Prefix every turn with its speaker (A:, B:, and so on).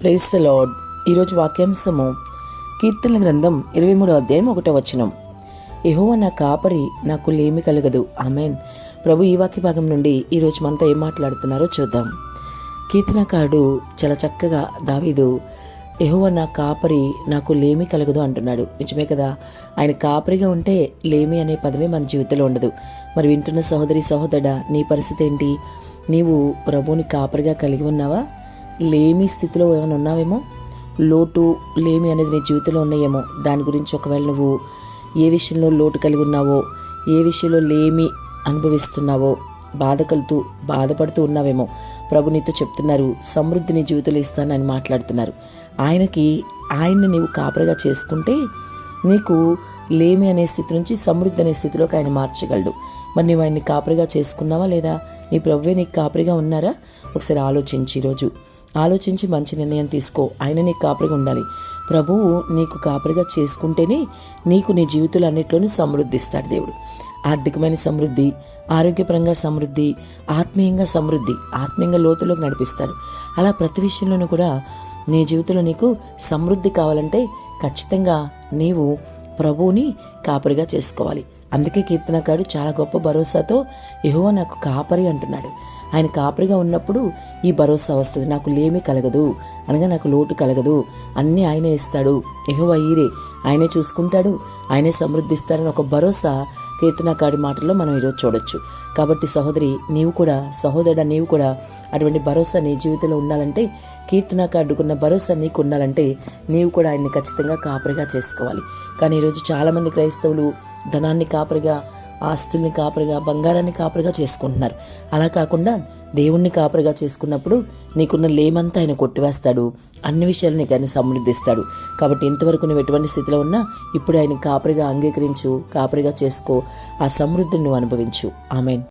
A: Praise the lord ఈరోజు వాక్యాంశము కీర్తన గ్రంథం ఇరవై మూడో అధ్యాయం ఒకటో వచనం. ఎహోవ నా కాపరి నాకు లేమి కలగదు. ఆమెన్. ప్రభు ఈ వాక్య భాగం నుండి ఈరోజు మనతో ఏం మాట్లాడుతున్నారో చూద్దాం. కీర్తనకారుడు చాలా చక్కగా దావీదు ఎహోవ నా కాపరి నాకు లేమి కలగదు అంటున్నాడు. నిజమే కదా? ఆయన కాపరిగా ఉంటే లేమి అనే పదమే మన జీవితంలో ఉండదు. మరి వింటున్న సహోదరి సహోదరుడా నీ పరిస్థితి ఏంటి? నీవు ప్రభువుని కాపరిగా కలిగి ఉన్నావా? లేమి స్థితిలో ఏమైనా ఉన్నావేమో? లోటు లేమి అనేది నీ జీవితంలో ఉన్నాయేమో. దాని గురించి ఒకవేళ నువ్వు ఏ విషయంలో లోటు కలిగి ఉన్నావో ఏ విషయంలో లేమి అనుభవిస్తున్నావో బాధ కలుతూ బాధపడుతూ ఉన్నావేమో ప్రభు నీతో చెప్తున్నారు. సమృద్ధిని జీవితంలో ఇస్తానని మాట్లాడుతున్నారు. ఆయనకి ఆయన్ని నీవు కాపరిగా చేసుకుంటే నీకు లేమి అనే స్థితి నుంచి సమృద్ధి అనే స్థితిలోకి ఆయన మార్చగలడు. మరి నువ్వు ఆయన్ని కాపరిగా చేసుకున్నావా లేదా? నీ ప్రభువే నీకు కాపరిగా ఉన్నారా? ఒకసారి ఆలోచించి ఈరోజు. ఆలోచించి మంచి నిర్ణయం తీసుకో. ఆయన నీకు కాపరిగా ఉండాలి. ప్రభువు నీకు కాపరిగా చేసుకుంటేనే నీకు నీ జీవితంలో అన్నిట్లోనూ సమృద్ధిస్తాడు దేవుడు. ఆర్థికమైన సమృద్ధి ఆరోగ్యపరంగా సమృద్ధి ఆత్మీయంగా సమృద్ధి ఆత్మీయంగా లోతులోకి నడిపిస్తాడు. అలా ప్రతి విషయంలోనూ కూడా నీ జీవితంలో నీకు సమృద్ధి కావాలంటే ఖచ్చితంగా నీవు ప్రభువుని కాపరిగా చేసుకోవాలి. అందుకే కీర్తనకారుడు చాలా గొప్ప భరోసాతో యెహోవా నాకు కాపరి అంటున్నాడు. ఆయన కాపరిగా ఉన్నప్పుడు ఈ భరోసా వస్తుంది. నాకు లేమి కలగదు. అనగా నాకు లోటు కలగదు. అన్నీ ఆయనే ఇస్తాడు. యెహోవా ఈరే. ఆయనే చూసుకుంటాడు. ఆయనే సమృద్ధిస్తాడని ఒక భరోసా కీర్తనకాడి మాటల్లో మనం ఈరోజు చూడొచ్చు. కాబట్టి సహోదరి నీవు కూడా సహోదరుడ నీవు కూడా అటువంటి భరోసా నీ జీవితంలో ఉండాలంటే కీర్తనకాడుకున్న భరోసా నీకు ఉండాలంటే నీవు కూడా ఆయన్ని ఖచ్చితంగా కాపరిగా చేసుకోవాలి. కానీ ఈరోజు చాలామంది క్రైస్తవులు ధనాన్ని కాపరిగా ఆస్తుల్ని కాపరిగా బంగారాన్ని కాపరిగా చేసుకుంటున్నారు. అలా కాకుండా దేవుణ్ణి కాపరిగా చేసుకున్నప్పుడు నీకున్న లేమంతా ఆయన కొట్టివేస్తాడు. అన్ని విషయాలు నీకు ఆయన సమృద్ధిస్తాడు. కాబట్టి ఇంతవరకు నువ్వు ఎటువంటి స్థితిలో ఉన్నా ఇప్పుడు ఆయన కాపరిగా అంగీకరించు కాపరిగా చేసుకో. ఆ సమృద్ధిని నువ్వు అనుభవించు. ఆమెన్.